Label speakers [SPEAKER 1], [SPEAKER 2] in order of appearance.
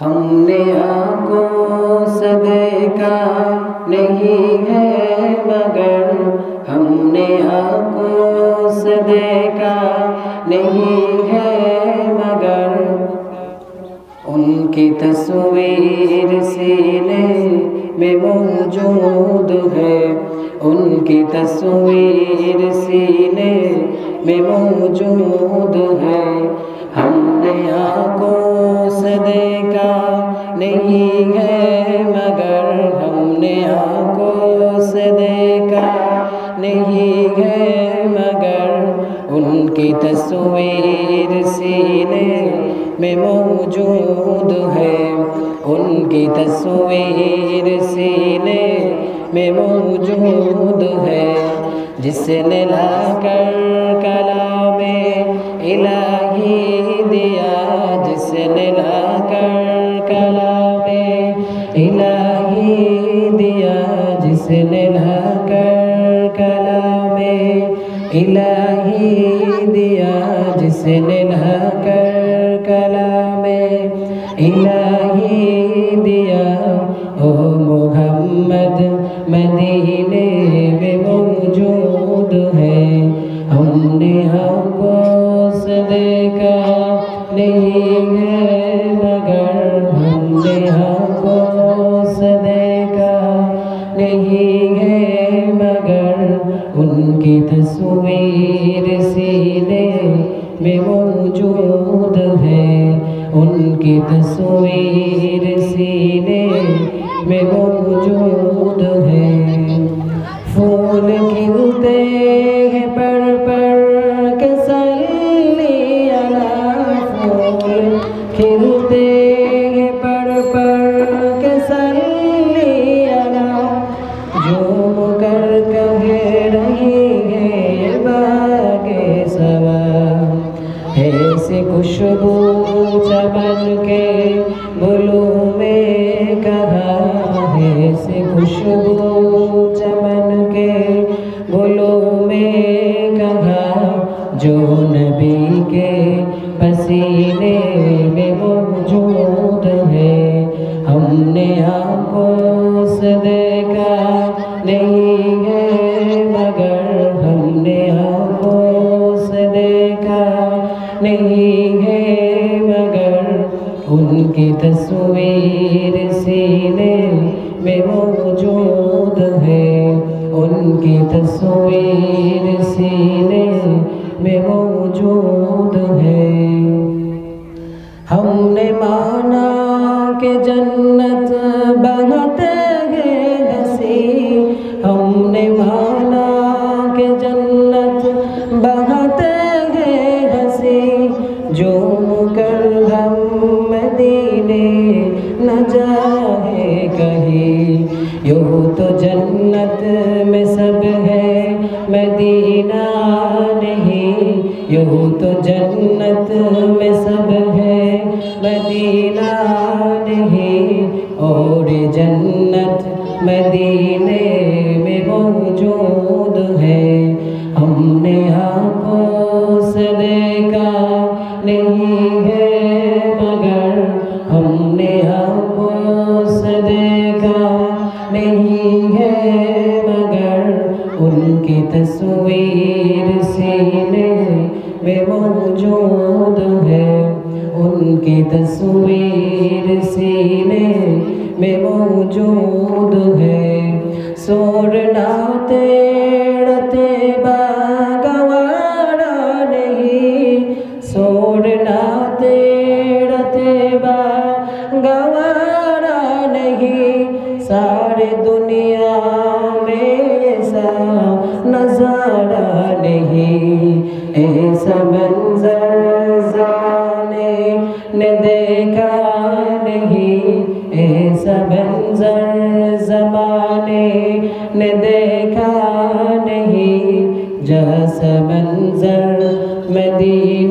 [SPEAKER 1] हमने आपको से देखा नहीं है मगर हमने आपको से देखा नहीं है मगर। उनकी तस्वीर सीने में मौजूद है। उनकी तस्वीर सीने में मौजूद है। हमने से देखा नहीं है, मगर हमने से देखा नहीं है मगर उनकी तस्वीर सीने में मौजूद है। उनकी तस्वीर सीने में मौजूद है। जिसने लाकर कला में दिया जिसने लाकर कलामे इलाही दिया ओ मोहम्मद मदीने में मौजूद है हमने आँखों से देखा नहीं है में मौजूद है। उनकी तस्वीर सीने में मौजूद है। फूल खिलते हैं पर पर के अला फूल। खिलते हैं पर पर के अला झूम कर कह रही है बागे सवा नहीं है मगर उनकी तस्वीर सीने में मौजूद है। उनकी तस्वीर सीने में मौजूद है। हमने माना के जन्नत मदीना नहीं और जन्नत मदीने में मौजूद है। हमने से देखा नहीं है मगर हमने से देखा नहीं है मगर उनकी तस्वीर सीने में मौजूद है उनकी तस्वीर सीने में मौजूद है। सोरना मदीने